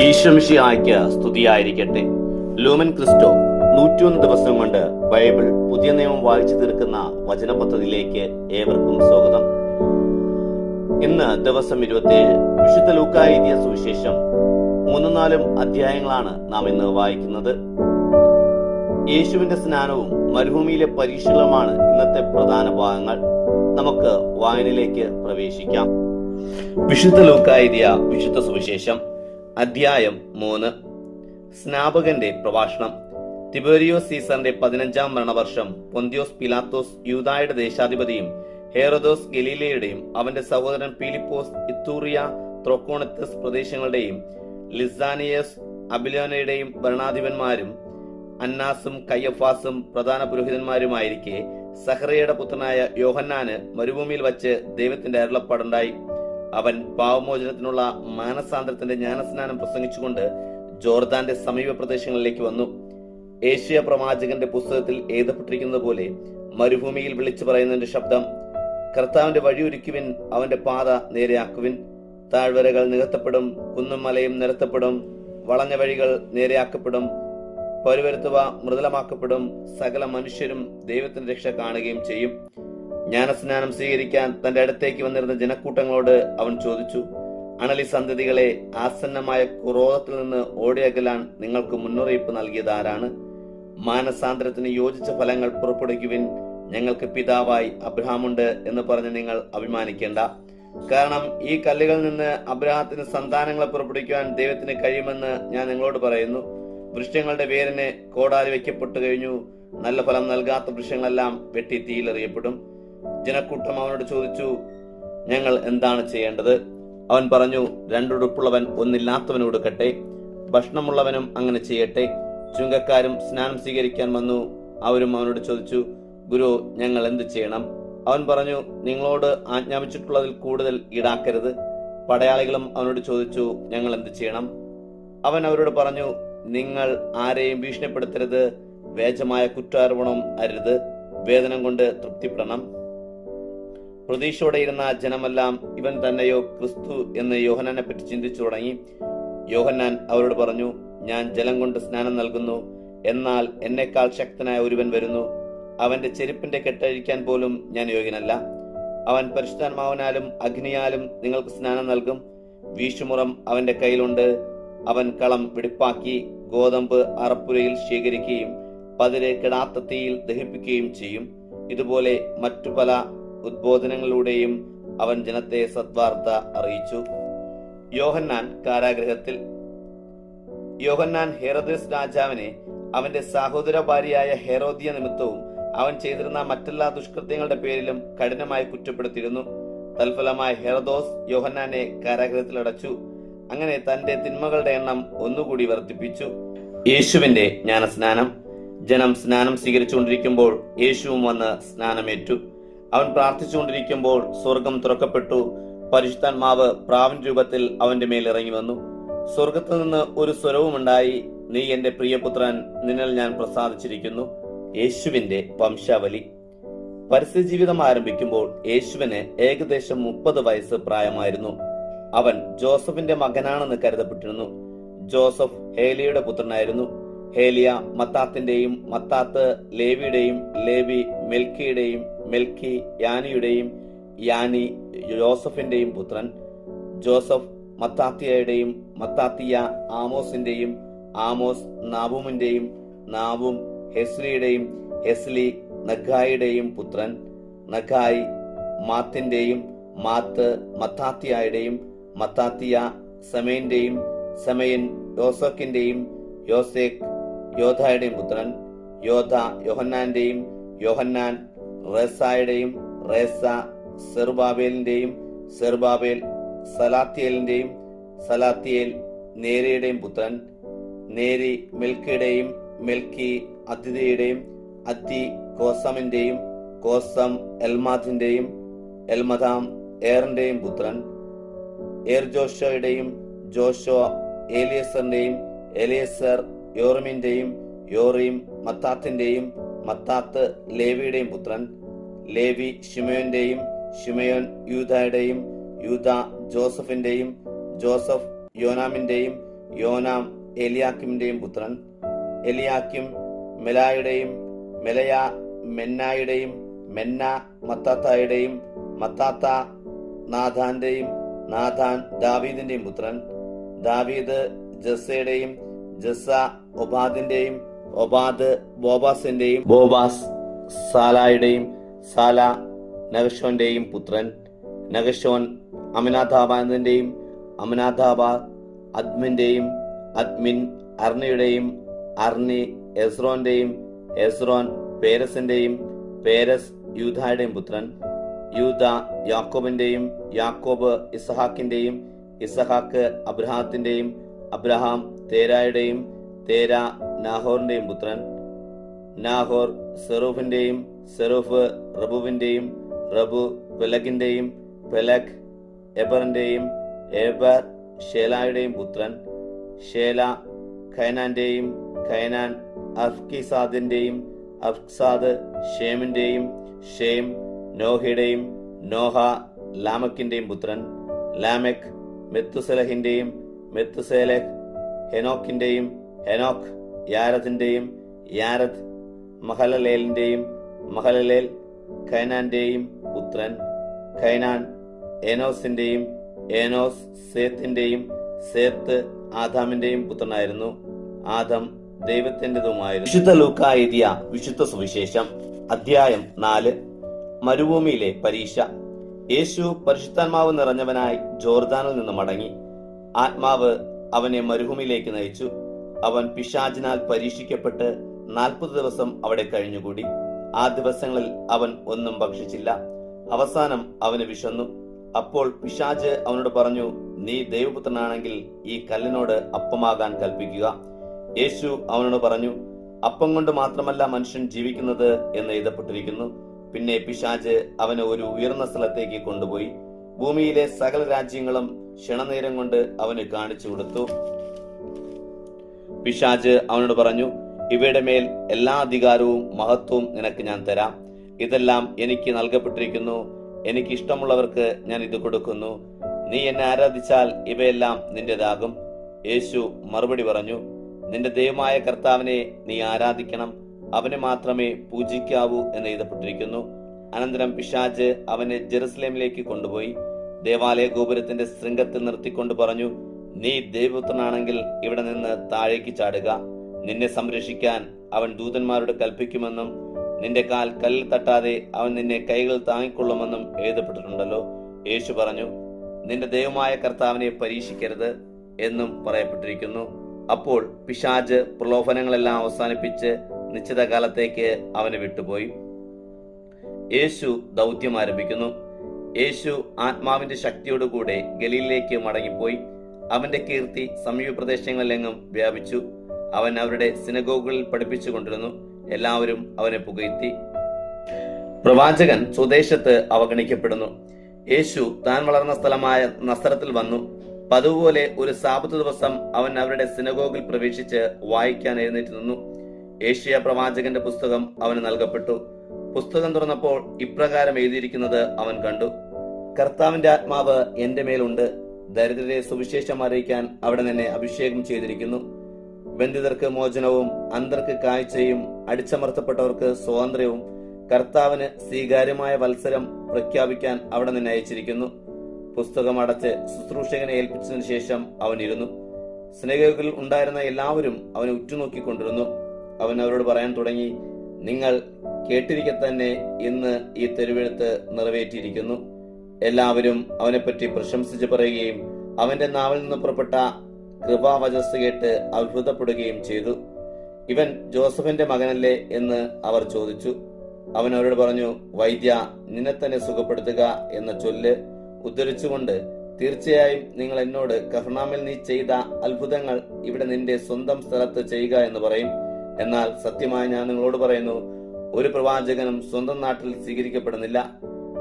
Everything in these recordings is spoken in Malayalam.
ഈശ്വമിഷിയായ്ക്ക് സ്തുതിയായിരിക്കട്ടെ. ലൂമൻ ക്രിസ്റ്റോ നൂറ്റിയൊന്ന് ദിവസം കൊണ്ട് ബൈബിൾ പുതിയ നിയമം വായിച്ചു തീർക്കുന്ന വചന പദ്ധതിയിലേക്ക് ഏവർക്കും സ്വാഗതം. ഇന്ന് ദിവസം ഇരുപത്തിയേഴ് വിശുദ്ധ ലൂക്കായ സുവിശേഷം മൂന്നും നാലും അധ്യായങ്ങളാണ് നാം ഇന്ന് വായിക്കുന്നത്. യേശുവിന്റെ സ്നാനവും മരുഭൂമിയിലെ പരീക്ഷകളുമാണ് ഇന്നത്തെ പ്രധാന ഭാഗങ്ങൾ. നമുക്ക് വായനയിലേക്ക് പ്രവേശിക്കാം. വിശുദ്ധ ലൂക്കായ വിശുദ്ധ സുവിശേഷം അധ്യായം മൂന്ന്. സ്നാപകന്റെ പ്രഭാഷണം. തിബേരിയോ സീസറിന്റെ പതിനഞ്ചാം മരണവർഷം പൊന്തിയോസ് പിലാത്തോസ് യൂതായുടെ ദേശാധിപതിയും ഹേറദോസ് ഗലീലയുടെയും അവന്റെ സഹോദരൻ പീലിപ്പോസ് ഇത്തൂറിയ ത്രോക്കോണത്തസ് പ്രദേശങ്ങളുടെയും ലിസാനിയസ് അബിലോനയുടെയും ഭരണാധിപന്മാരും അന്നാസും കയ്യഫാസും പ്രധാന പുരോഹിതന്മാരുമായിരിക്കെ സഹറയുടെ പുത്രനായ യോഹന്നാന് മരുഭൂമിയിൽ വച്ച് ദൈവത്തിന്റെ അരുളപ്പാടുണ്ടായി. അവൻ പാവമോചനത്തിനുള്ള മാനസാന്തരത്തിന്റെ ജ്ഞാനസ്നാനം പ്രസംഗിച്ചുകൊണ്ട് ജോർദാന്റെ സമീപ പ്രദേശങ്ങളിലേക്ക് വന്നു. ഏഷ്യ പ്രവാചകന്റെ പുസ്തകത്തിൽ എഴുതപ്പെട്ടിരിക്കുന്നത് പോലെ മരുഭൂമിയിൽ വിളിച്ചു പറയുന്നതിന്റെ ശബ്ദം കർത്താവിന്റെ വഴിയൊരുക്കുവിൻ അവന്റെ പാത നേരെയാക്കുവിൻ. താഴ്വരകൾ നികത്തപ്പെടും കുന്നും മലയും നിരത്തപ്പെടും വളഞ്ഞ വഴികൾ നേരെയാക്കപ്പെടും പരുവരുത്തുവ മൃദുലമാക്കപ്പെടും സകല മനുഷ്യരും ദൈവത്തിന്റെ രക്ഷ കാണുകയും ചെയ്യും. ജ്ഞാനസ്നാനം സ്വീകരിക്കാൻ തന്റെ അടുത്തേക്ക് വന്നിരുന്ന ജനക്കൂട്ടങ്ങളോട് അവൻ ചോദിച്ചു അണലി സന്തതികളെ ആസന്നമായ ക്രോധത്തിൽ നിന്ന് ഓടിയകലാൻ നിങ്ങൾക്ക് മുന്നറിയിപ്പ് നൽകിയത് ആരാണ്? മാനസാന്തരത്തിന് യോജിച്ച ഫലങ്ങൾ പുറപ്പെടുവിക്കുവിൻ. ഞങ്ങൾക്ക് പിതാവായി അബ്രഹാമുണ്ട് എന്ന് പറഞ്ഞ് നിങ്ങൾ അഭിമാനിക്കേണ്ട. കാരണം ഈ കല്ലുകളിൽ നിന്ന് അബ്രഹാത്തിന് സന്താനങ്ങളെ പുറപ്പെടുവിക്കുവാൻ ദൈവത്തിന് കഴിയുമെന്ന് ഞാൻ നിങ്ങളോട് പറയുന്നു. വൃക്ഷങ്ങളുടെ വേരിന് കോടാലി വെക്കപ്പെട്ടു കഴിഞ്ഞു. നല്ല ഫലം നൽകാത്ത വൃക്ഷങ്ങളെല്ലാം വെട്ടി തീയിലെറിയപ്പെടും ജനക്കൂട്ടം അവനോട് ചോദിച്ചു ഞങ്ങൾ എന്താണ് ചെയ്യേണ്ടത്? അവൻ പറഞ്ഞു രണ്ടുടുപ്പുള്ളവൻ ഒന്നില്ലാത്തവന് കൊടുക്കട്ടെ ഭക്ഷണമുള്ളവനും അങ്ങനെ ചെയ്യട്ടെ. ചുങ്കക്കാരും സ്നാനം സ്വീകരിക്കാൻ വന്നു. അവരും അവനോട് ചോദിച്ചു ഗുരു ഞങ്ങൾ എന്ത് ചെയ്യണം? അവൻ പറഞ്ഞു നിങ്ങളോട് ആജ്ഞാപിച്ചിട്ടുള്ളതിൽ കൂടുതൽ ഈടാക്കരുത്. പടയാളികളും അവനോട് ചോദിച്ചു ഞങ്ങൾ എന്ത് ചെയ്യണം? അവൻ അവരോട് പറഞ്ഞു നിങ്ങൾ ആരെയും ഭീഷണിപ്പെടുത്തരുത് വേജമായ കുറ്റാരോപണം അരുത് വേദനം കൊണ്ട് തൃപ്തിപ്പെടണം. പ്രതീക്ഷയോടെ ഇരുന്ന ജനമെല്ലാം ഇവൻ തന്നെയോ ക്രിസ്തു എന്ന് യോഹനാനെ പറ്റി ചിന്തിച്ചു തുടങ്ങി. യോഹന്നാൻ അവരോട് പറഞ്ഞു ഞാൻ ജലം കൊണ്ട് സ്നാനം നൽകുന്നു. എന്നാൽ എന്നെക്കാൾ ശക്തനായ ഒരുവൻ വരുന്നു. അവന്റെ ചെരുപ്പിന്റെ കെട്ടഴിക്കാൻ പോലും ഞാൻ യോഗ്യനല്ല. അവൻ പരിശുദ്ധാത്മാവനാലും അഗ്നിയാലും നിങ്ങൾക്ക് സ്നാനം നൽകും. വീശുമുറം അവന്റെ കയ്യിലുണ്ട്. അവൻ കളം വെടിപ്പാക്കി ഗോതമ്പ് അറപ്പുരയിൽ ശേഖരിക്കുകയും പതിരെ കിടാത്ത തീയിൽ ദഹിപ്പിക്കുകയും ചെയ്യും. ഇതുപോലെ മറ്റു പല ഉദ്ബോധനങ്ങളിലൂടെയും അവൻ ജനത്തെ സദ്വാർത്ത അറിയിച്ചു. യോഹന്നാൻ കാരാഗ്രഹത്തിൽ യോഹന്നാൻ ഹെറോദസ് രാജാവിനെ അവന്റെ സഹോദര ഭാര്യയായ ഹെറോദിയ നിമിത്തവും അവൻ ചെയ്തിരുന്ന മറ്റെല്ലാ ദുഷ്കൃത്യങ്ങളുടെ പേരിലും കഠിനമായി കുറ്റപ്പെടുത്തിയിരുന്നു. തൽഫലമായി ഹെറദോസ് യോഹന്നാനെ കാരാഗ്രഹത്തിൽ അടച്ചു. അങ്ങനെ തന്റെ തിന്മകളുടെ എണ്ണം ഒന്നുകൂടി വർദ്ധിപ്പിച്ചു. യേശുവിന്റെ ജ്ഞാനസ്നാനം. ജനം സ്നാനം സ്വീകരിച്ചുകൊണ്ടിരിക്കുമ്പോൾ യേശുവും വന്ന് സ്നാനമേറ്റു. അവൻ പ്രാർത്ഥിച്ചുകൊണ്ടിരിക്കുമ്പോൾ സ്വർഗം തുറക്കപ്പെട്ടു. പരിശുദ്ധാത്മാവ് പ്രാവൻ രൂപത്തിൽ അവന്റെ മേൽ ഇറങ്ങി വന്നു. സ്വർഗത്തിൽ നിന്ന് ഒരു സ്വരവുമുണ്ടായി നീ എന്റെ പ്രിയപുത്രൻ നിന്നിൽ ഞാൻ പ്രസാദിച്ചിരിക്കുന്നു. യേശുവിന്റെ വംശാവലി. പരസ്യ ജീവിതം ആരംഭിക്കുമ്പോൾ യേശുവിന് ഏകദേശം മുപ്പത് വയസ്സ് പ്രായമായിരുന്നു. അവൻ ജോസഫിന്റെ മകനാണെന്ന് കരുതപ്പെട്ടിരുന്നു. ജോസഫ് ഹേലിയുടെ പുത്രനായിരുന്നു. ഹേലിയ മത്താത്തിന്റെയും മത്താത്ത് ലേവിയുടെയും ലേവി മെൽക്കിയുടെയും മെൽക്കി യാനിയുടെയും യാനി ജോസഫിന്റെയും പുത്രൻ. ജോസഫ് മത്താത്തിയയുടെയും മത്താത്തിയ ആമോസിന്റെയും ആമോസ് നാബൂമിന്റെയും നാവും ഹെസ്ലിയുടെയും ഹെസ്ലി നഖായിയുടെയും പുത്രൻ. നഖായി മാത്തിന്റെയും മാത്ത് മത്താത്തിയായുടെയും മത്താത്തിയ സമയന്റെയും സമയൻ യോസക്കിന്റെയും യോസേക്ക് യോധായുടെയും പുത്രൻ യോധ യോഹന്നാന്റെയും യോഹന്നാൻ റേസായുടെയും റേസ സെറുബാബേലിന്റെയും സെറുബാബേൽ സലാത്തിയേലിന്റെയും സലാത്തിയേൽ നേരിയുടെയും പുത്രൻ നേരി മിൽക്കിയുടെയും മിൽക്കി അതിഥിയുടെയും അത്തി കോസമിന്റെയും കോസം എൽമാദിന്റെയും എൽമദാം ഏറിന്റെയും പുത്രൻ ഏർ ജോഷോയുടെയും ജോഷോ ഏലിയസറിന്റെയും എലിയസർ യോറിമിന്റെയും യോറിയും മത്താത്തിന്റെയും മത്താത്ത് ലേവിയുടെയും പുത്രൻ. ലേവി ഷിമയോന്റെയും ഷിമയോൻ യൂതയുടെയും യൂത ജോസഫിന്റെയും ജോസഫ് യോനാമിന്റെയും യോനാം എലിയാക്കിമിന്റെയും പുത്രൻ. എലിയാക്കിം മെലായുടെയും മെലയ മെന്നായുടെയും മെന്ന മത്താത്തായുടെയും മത്താത്ത നാഥാന്റെയും നാഥാൻ ദാവീദിന്റെയും പുത്രൻ. ദാവീദ് ജസ്സയുടെയും ജസ്സ ഒബാദിന്റെയും ഒബാദ് ബോബാസിന്റെയും ബോബാസ് സാലായുടെയും സാല നഗഷോന്റെയും പുത്രൻ. നഗഷോൻ അമിനാഥാബാദിന്റെയും അമിനാഥാബാദ് അദ്മിന്റെയും അദ്മിൻ അർണിയുടെയും അർണി എസ്രോന്റെയും എസ്രോൻ പേരസിന്റെയും പേരസ് യൂധായുടെയും പുത്രൻ. യൂത യാക്കോബിന്റെയും യാക്കോബ് ഇസഹാക്കിന്റെയും ഇസഹാക്ക് അബ്രഹാത്തിന്റെയും അബ്രഹാം തേരായുടെയും തേര നാഹോറിന്റെയും പുത്രൻ. നാഹോർ സെറൂഫിന്റെയും സെറൂഫ് റബുവിന്റെയും റബു പെലഗിന്റെയും പെലഖ് എബറിന്റെയും എബർ ഷേലായുടെയും പുത്രൻ. ഷേല ഖൈനാന്റെയും ഖൈനാൻ അഫ്കിസാദിന്റെയും അഫ്സാദ് ഷേമിന്റെയും ഷേം നോഹയുടെയും നോഹ ലാമക്കിന്റെയും പുത്രൻ. ലാമെക് മെത്തുസലഹിന്റെയും മെത്തുസേലഹ് ഹെനോക്കിന്റെയും ഹെനോക്ക് യാരത്തിന്റെയും യാരദ് മഹലലേലിന്റെയും മഹലലേൽ ഖൈനാന്റെയും പുത്രൻ ഖൈനാൻ ഏനോസിന്റെയും ഏനോസ് സേത്തിന്റെയും സേത്ത് ആദാമിന്റെയും പുത്രനായിരുന്നു. ആദം ദൈവത്തിന്റെതുമായിരുന്നു വിശുദ്ധ ലൂക്ക എഴുതിയ വിശുദ്ധ സുവിശേഷം അധ്യായം നാല് മരുഭൂമിയിലെ പരീക്ഷ യേശു പരിശുദ്ധാത്മാവ് നിറഞ്ഞവനായി ജോർദാനിൽ നിന്ന് മടങ്ങി. ആത്മാവ് അവനെ മരുഭൂമിയിലേക്ക് നയിച്ചു. അവൻ പിശാചിനാൽ പരീക്ഷിക്കപ്പെട്ട് നാൽപ്പത് ദിവസം അവിടെ കഴിഞ്ഞുകൂടി. ആ ദിവസങ്ങളിൽ അവൻ ഒന്നും ഭക്ഷിച്ചില്ല. അവസാനം അവന് വിശന്നു. അപ്പോൾ പിശാജ് അവനോട് പറഞ്ഞു നീ ദൈവപുത്രനാണെങ്കിൽ ഈ കല്ലിനോട് അപ്പമാകാൻ കൽപ്പിക്കുക. യേശു അവനോട് പറഞ്ഞു അപ്പം കൊണ്ട് മാത്രമല്ല മനുഷ്യൻ ജീവിക്കുന്നത് എന്ന് എഴുതപ്പെട്ടിരിക്കുന്നു. പിന്നെ പിശാജ് അവനെ ഒരു ഉയർന്ന സ്ഥലത്തേക്ക് കൊണ്ടുപോയി. ഭൂമിയിലെ സകല രാജ്യങ്ങളും ക്ഷണനേരം കൊണ്ട് അവന് കാണിച്ചു കൊടുത്തു. പിശാജ് അവനോട് പറഞ്ഞു ഇവയുടെ മേൽ എല്ലാ അധികാരവും മഹത്വവും നിനക്ക് ഞാൻ തരാം. ഇതെല്ലാം എനിക്ക് നൽകപ്പെട്ടിരിക്കുന്നു. എനിക്ക് ഇഷ്ടമുള്ളവർക്ക് ഞാൻ ഇത് കൊടുക്കുന്നു. നീ എന്നെ ആരാധിച്ചാൽ ഇവയെല്ലാം നിന്റേതാകും. യേശു മറുപടി പറഞ്ഞു നിന്റെ ദൈവമായ കർത്താവിനെ നീ ആരാധിക്കണം. അവനെ മാത്രമേ പൂജിക്കാവൂ എന്ന് എഴുതപ്പെട്ടിരിക്കുന്നു. അനന്തരം പിശാജ് അവനെ ജെറുസലേമിലേക്ക് കൊണ്ടുപോയി. ദേവാലയ ഗോപുരത്തിന്റെ ശൃംഗത്തിൽ നിർത്തിക്കൊണ്ട് പറഞ്ഞു നീ ദൈവപുത്രനാണെങ്കിൽ ഇവിടെ നിന്ന് താഴേക്ക് ചാടുക. നിന്നെ സംരക്ഷിക്കാൻ അവൻ ദൂതന്മാരോട് കൽപ്പിക്കുമെന്നും നിന്റെ കാൽ കല്ലിൽ തട്ടാതെ അവൻ നിന്നെ കൈകൾ താങ്ങിക്കൊള്ളുമെന്നും എഴുതപ്പെട്ടിട്ടുണ്ടല്ലോ. യേശു പറഞ്ഞു നിന്റെ ദൈവമായ കർത്താവിനെ പരീക്ഷിക്കരുത് എന്നും പറയപ്പെട്ടിരിക്കുന്നു. അപ്പോൾ പിശാജ് പ്രലോഭനങ്ങളെല്ലാം അവസാനിപ്പിച്ച് നിശ്ചിത കാലത്തേക്ക് അവനെ വിട്ടുപോയി. യേശു ദൗത്യം ആരംഭിക്കുന്നു. യേശു ആത്മാവിന്റെ ശക്തിയോടുകൂടെ ഗലീലിലേക്ക് മടങ്ങിപ്പോയി. അവന്റെ കീർത്തി സമീപ പ്രദേശങ്ങളിലെങ്ങും വ്യാപിച്ചു. അവൻ അവരുടെ സിനഗോഗുകളിൽ പഠിപ്പിച്ചു കൊണ്ടിരുന്നു. എല്ലാവരും അവനെ പുകഴ്ത്തി. പ്രവാചകൻ സ്വദേശത്ത് അവഗണിക്കപ്പെടുന്നു. യേശു താൻ വളർന്ന സ്ഥലമായ നസ്രത്തിൽ വന്നു. പതുപോലെ ഒരു സാപത്ത് ദിവസം അവൻ അവരുടെ സിനഗോഗിൽ പ്രവേശിച്ച് വായിക്കാൻ എഴുന്നേറ്റ് നിന്നു. ഏഷ്യ പ്രവാചകന്റെ പുസ്തകം അവന് നൽകപ്പെട്ടു. പുസ്തകം തുറന്നപ്പോൾ ഇപ്രകാരം എഴുതിയിരിക്കുന്നത് അവൻ കണ്ടു. കർത്താവിന്റെ ആത്മാവ് എന്റെ മേലുണ്ട്. ദരിദ്രരെ സുവിശേഷം അറിയിക്കാൻ അവിടെ നിന്നെ അഭിഷേകം ചെയ്തിരിക്കുന്നു. ബന്ധിതർക്ക് മോചനവും അന്തർക്ക് കാഴ്ചയും അടിച്ചമർത്തപ്പെട്ടവർക്ക് സ്വാതന്ത്ര്യവും കർത്താവിന് സ്വീകാര്യമായ വത്സരം പ്രഖ്യാപിക്കാൻ അവിടെ നിന്നെ അയച്ചിരിക്കുന്നു. പുസ്തകം അടച്ച് ശുശ്രൂഷകനെ ഏൽപ്പിച്ചതിനു ശേഷം അവൻ ഇരുന്നു. സ്നേഹികളിൽ ഉണ്ടായിരുന്ന എല്ലാവരും അവനെ ഉറ്റുനോക്കിക്കൊണ്ടിരുന്നു. അവൻ അവരോട് പറയാൻ തുടങ്ങി നിങ്ങൾ കേട്ടിരിക്കെ തന്നെ ഇന്ന് ഈ തെരുവെഴുത്ത് നിറവേറ്റിയിരിക്കുന്നു. എല്ലാവരും അവനെപ്പറ്റി പ്രശംസിച്ച് പറയുകയും അവന്റെ നാവിൽ നിന്ന് പുറപ്പെട്ട കൃപാവചസ് കേട്ട് അത്ഭുതപ്പെടുകയും ചെയ്തു. ഇവൻ ജോസഫിന്റെ മകനല്ലേ എന്ന് അവർ ചോദിച്ചു. അവൻ അവരോട് പറഞ്ഞു വൈദ്യ നിന്നെ തന്നെ സുഖപ്പെടുത്തുക എന്ന ചൊല്ല് ഉദ്ധരിച്ചുകൊണ്ട് തീർച്ചയായും നിങ്ങൾ എന്നോട് കഫർനാമിൽ നീ ചെയ്ത അത്ഭുതങ്ങൾ ഇവിടെ നിന്റെ സ്വന്തം സ്ഥലത്ത് ചെയ്യുക എന്ന് പറയും. എന്നാൽ സത്യമായി ഞാൻ നിങ്ങളോട് പറയുന്നു ഒരു പ്രവാചകനും സ്വന്തം നാട്ടിൽ സ്വീകരിക്കപ്പെടുന്നില്ല.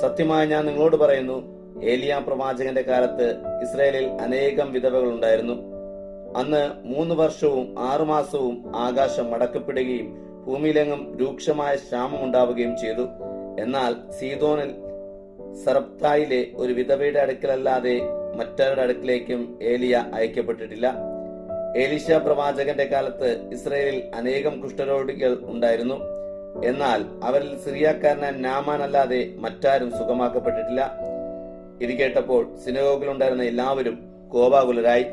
സത്യമായി ഞാൻ നിങ്ങളോട് പറയുന്നു ഏലിയ പ്രവാചകന്റെ കാലത്ത് ഇസ്രയേലിൽ അനേകം വിധവകൾ ഉണ്ടായിരുന്നു. അന്ന് മൂന്ന് വർഷവും ആറുമാസവും ആകാശം മടക്കപ്പെടുകയും ഭൂമിയിലെങ്ങും രൂക്ഷമായ ക്ഷാമം ഉണ്ടാവുകയും ചെയ്തു. എന്നാൽ സീതോനിൽ സർപ്തായിലെ ഒരു വിധവയുടെ അടുക്കലല്ലാതെ മറ്റാരുടെ അടുക്കിലേക്കും ഏലിയ അയക്കപ്പെട്ടിട്ടില്ല. ഏലിശ പ്രവാചകന്റെ കാലത്ത് ഇസ്രയേലിൽ അനേകം കുഷ്ഠരോഗികൾ ഉണ്ടായിരുന്നു. എന്നാൽ അവരിൽ സിറിയാക്കാരനായ നാമാൻ അല്ലാതെ മറ്റാരും സുഖമാക്കപ്പെട്ടിട്ടില്ല. ഇത് കേട്ടപ്പോൾ സിനഗോഗിലുണ്ടായിരുന്ന എല്ലാവരും കോപാകുലരായി.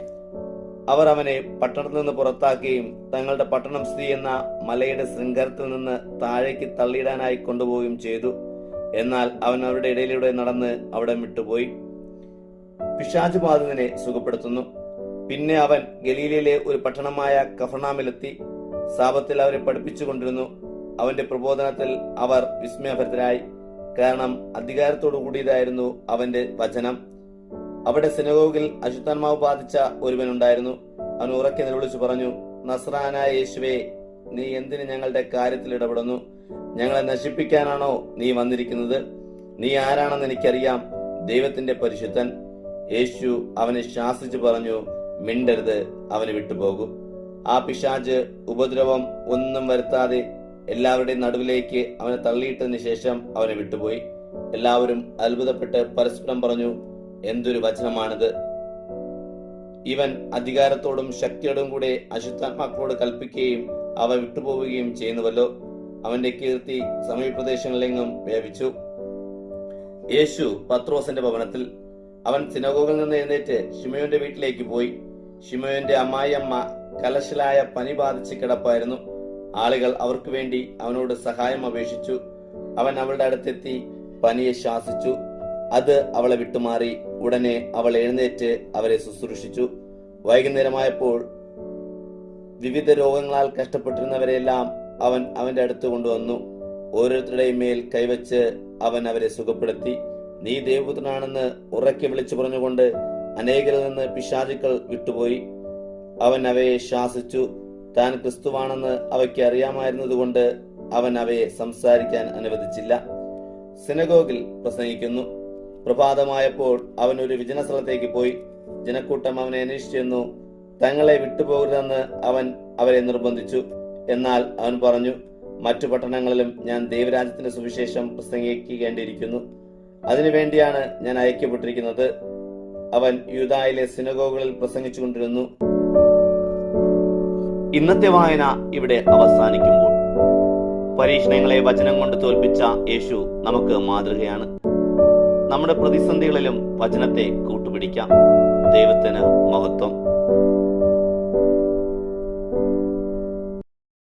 അവർ അവനെ പട്ടണത്തിൽ നിന്ന് പുറത്താക്കുകയും തങ്ങളുടെ പട്ടണം സ്ഥിതി എന്ന മലയുടെ ശൃംഗരത്തിൽ നിന്ന് താഴേക്ക് തള്ളിയിടാനായി കൊണ്ടുപോവുകയും ചെയ്തു. എന്നാൽ അവൻ അവരുടെ ഇടയിലൂടെ നടന്ന് അവിടെ വിട്ടുപോയി. പിശാജ് ബാധിതനെ സുഖപ്പെടുത്തുന്നു. പിന്നെ അവൻ ഗലീലയിലെ ഒരു പട്ടണമായ കഫർണാമിലെത്തി സാപത്തിൽ അവരെ പഠിപ്പിച്ചുകൊണ്ടിരുന്നു. അവന്റെ പ്രബോധനത്തിൽ അവർ വിസ്മയഭരിതരായി. കാരണം അധികാരത്തോടു കൂടിയതായിരുന്നു അവന്റെ വചനം. അവിടെ സിനഗോഗിൽ അശുദ്ധാത്മാവ് ബാധിച്ച ഒരുവനുണ്ടായിരുന്നു. അവൻ ഉറക്കെ നിലവിളിച്ചു പറഞ്ഞു നസ്രാനായ യേശുവേ നീ എന്തിന് ഞങ്ങളുടെ കാര്യത്തിൽ ഇടപെടുന്നു? ഞങ്ങളെ നശിപ്പിക്കാനാണോ നീ വന്നിരിക്കുന്നത്? നീ ആരാണെന്ന് എനിക്കറിയാം ദൈവത്തിന്റെ പരിശുദ്ധൻ. യേശു അവനെ ശാസിച്ചു പറഞ്ഞു മിണ്ടരുത് അവന് വിട്ടുപോകും. ആ പിശാജ് ഉപദ്രവം ഒന്നും വരുത്താതെ എല്ലാവരുടെയും നടുവിലേക്ക് അവനെ തള്ളിയിട്ടതിന് ശേഷം അവനെ വിട്ടുപോയി. എല്ലാവരും അത്ഭുതപ്പെട്ട് പരസ്പരം പറഞ്ഞു എന്തൊരു വചനമാണിത്. ഇവൻ അധികാരത്തോടും ശക്തിയോടും കൂടെ അശുദ്ധാത്മാക്കളോട് കൽപ്പിക്കുകയും അവ വിട്ടുപോവുകയും ചെയ്യുന്നുവല്ലോ. അവന്റെ കീർത്തി സമീപപ്രദേശങ്ങളിലെങ്ങും വ്യാപിച്ചു. യേശു പത്രോസിന്റെ ഭവനത്തിൽ. അവൻ സിനഗോഗിൽ നിന്ന് എഴുന്നേറ്റ് ഷിമയോന്റെ വീട്ടിലേക്ക് പോയി. ഷിമയോന്റെ അമ്മായിയമ്മ കലശലായ പനി ബാധിച്ച് കിടപ്പായിരുന്നു. ആളുകൾ അവർക്ക് വേണ്ടി അവനോട് സഹായം അപേക്ഷിച്ചു. അവൻ അവളുടെ അടുത്തെത്തി പനിയെ ശാസിച്ചു. അത് അവളെ വിട്ടുമാറി. ഉടനെ അവൾ എഴുന്നേറ്റ് അവരെ ശുശ്രൂഷിച്ചു. വൈകുന്നേരമായപ്പോൾ വിവിധ രോഗങ്ങളാൽ കഷ്ടപ്പെട്ടിരുന്നവരെല്ലാം അവൻ അവന്റെ അടുത്ത് കൊണ്ടുവന്നു. ഓരോരുത്തരുടെയും മേൽ കൈവച്ച് അവൻ അവരെ സുഖപ്പെടുത്തി. നീ ദേവപുത്രനാണെന്ന് ഉറക്കെ വിളിച്ചു പറഞ്ഞുകൊണ്ട് അനേകരിൽ നിന്ന് പിശാചുക്കൾ വിട്ടുപോയി. അവൻ അവയെ ശാസിച്ചു. താൻ ക്രിസ്തുവാണെന്ന് അവയ്ക്ക് അറിയാമായിരുന്നതുകൊണ്ട് അവൻ അവയെ സംസാരിക്കാൻ അനുവദിച്ചില്ല. സിനഗോഗിൽ പ്രസംഗിക്കുന്നു. പ്രഭാതമായപ്പോൾ അവൻ ഒരു വിജന സ്ഥലത്തേക്ക് പോയി. ജനക്കൂട്ടം അവനെ അന്വേഷിച്ചിരുന്നു തങ്ങളെ വിട്ടുപോകരുതെന്ന് അവൻ അവരെ നിർബന്ധിച്ചു. എന്നാൽ അവൻ പറഞ്ഞു മറ്റു പട്ടണങ്ങളിലും ഞാൻ ദൈവരാജ്യത്തിന്റെ സുവിശേഷം പ്രസംഗിക്കേണ്ടിയിരിക്കുന്നു. അതിനുവേണ്ടിയാണ് ഞാൻ അയക്കപ്പെട്ടിരിക്കുന്നത്. അവൻ യൂതായിലെ സിനഗോകളിൽ പ്രസംഗിച്ചുകൊണ്ടിരുന്നു. ഇന്നത്തെ വായന ഇവിടെ അവസാനിക്കുമ്പോൾ. പരീക്ഷണങ്ങളെ വചനം കൊണ്ട് തോൽപ്പിച്ച യേശു നമുക്ക് മാതൃകയാണ്. നമ്മുടെ പ്രതിസന്ധികളിലും വചനത്തെ കൂട്ടുപിടിക്കാം. ദൈവത്തിന് മഹത്വം.